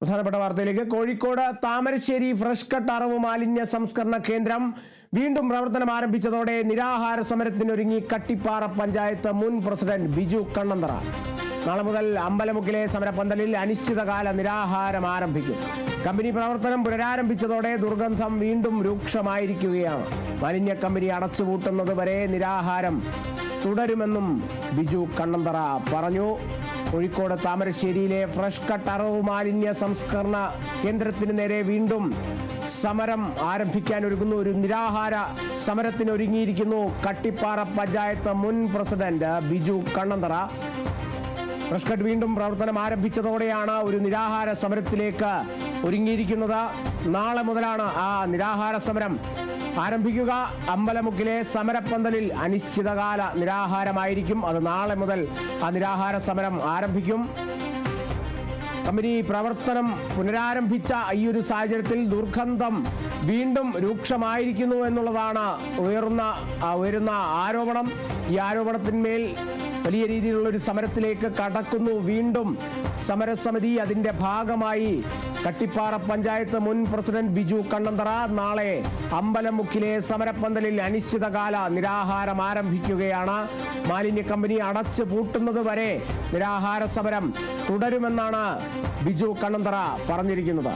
പ്രധാനപ്പെട്ട വാർത്തയിലേക്ക്. Kozhikode Thamarassery fresh cut അറവ് മാലിന്യ സംസ്കരണ കേന്ദ്രം വീണ്ടും പ്രവർത്തനം ആരംഭിച്ചതോടെ നിരാഹാര സമരത്തിനൊരുങ്ങി കട്ടിപ്പാറ പഞ്ചായത്ത് മുൻ പ്രസിഡന്റ് ബിജു കണ്ണന്തറ നാളെ മുതൽ അമ്പലമുക്കിലെ സമരപ്പന്തലിൽ അനിശ്ചിതകാല നിരാഹാരം ആരംഭിക്കും. കമ്പനി പ്രവർത്തനം പുനരാരംഭിച്ചതോടെ ദുർഗന്ധം വീണ്ടും രൂക്ഷമായിരിക്കുകയാണ്. മാലിന്യ കമ്പനി അടച്ചുപൂട്ടുന്നത് വരെ നിരാഹാരം തുടരുമെന്നും ബിജു കണ്ണന്തറ പറഞ്ഞു. കോഴിക്കോട് താമരശ്ശേരിയിലെ ഫ്രഷ് കട്ട് അറവ് മാലിന്യ സംസ്കരണ കേന്ദ്രത്തിന് നേരെ വീണ്ടും സമരം ആരംഭിക്കാൻ ഒരുങ്ങുന്നു ഒരു നിരാഹാര സമരത്തിന് ഒരുങ്ങിയിരിക്കുന്നു കട്ടിപ്പാറ പഞ്ചായത്ത് മുൻ president Biju Kannanthara. Fresh cut വീണ്ടും പ്രവർത്തനം ആരംഭിച്ചതോടെയാണ് ഒരു നിരാഹാര സമരത്തിലേക്ക് ഒരുങ്ങിയിരിക്കുന്നത്. നാളെ മുതലാണ് ആ നിരാഹാര സമരം. ആരംഭിക്കുക. അമ്പലമുക്കിലെ സമരപ്പന്തലിൽ അനിശ്ചിതകാല നിരാഹാരമായിരിക്കും. അത് നാളെ മുതൽ ആ നിരാഹാര സമരം ആരംഭിക്കും. കമ്പനി പ്രവർത്തനം പുനരാരംഭിച്ച ഈ ഒരു സാഹചര്യത്തിൽ ദുർഗന്ധം വീണ്ടും രൂക്ഷമായിരിക്കുന്നു എന്നുള്ളതാണ് ഉയർന്ന ഉയരുന്ന ആരോപണം. ഈ ആരോപണത്തിന്മേൽ വലിയ രീതിയിലുള്ള ഒരു സമരത്തിലേക്ക് കടക്കുന്നു. വീണ്ടും സമരസമിതി അതിന്റെ ഭാഗമായി കട്ടിപ്പാറ പഞ്ചായത്ത് മുൻ പ്രസിഡന്റ് ബിജു കണ്ണന്തറ നാളെ അമ്പലമുക്കിലെ സമരപ്പന്തലിൽ അനിശ്ചിതകാല നിരാഹാരം ആരംഭിക്കുകയാണ്. മാലിന്യ കമ്പനി അടച്ചു പൂട്ടുന്നത് വരെ നിരാഹാര സമരം തുടരുമെന്നാണ് ബിജു കണ്ണന്തറ പറഞ്ഞിരിക്കുന്നത്.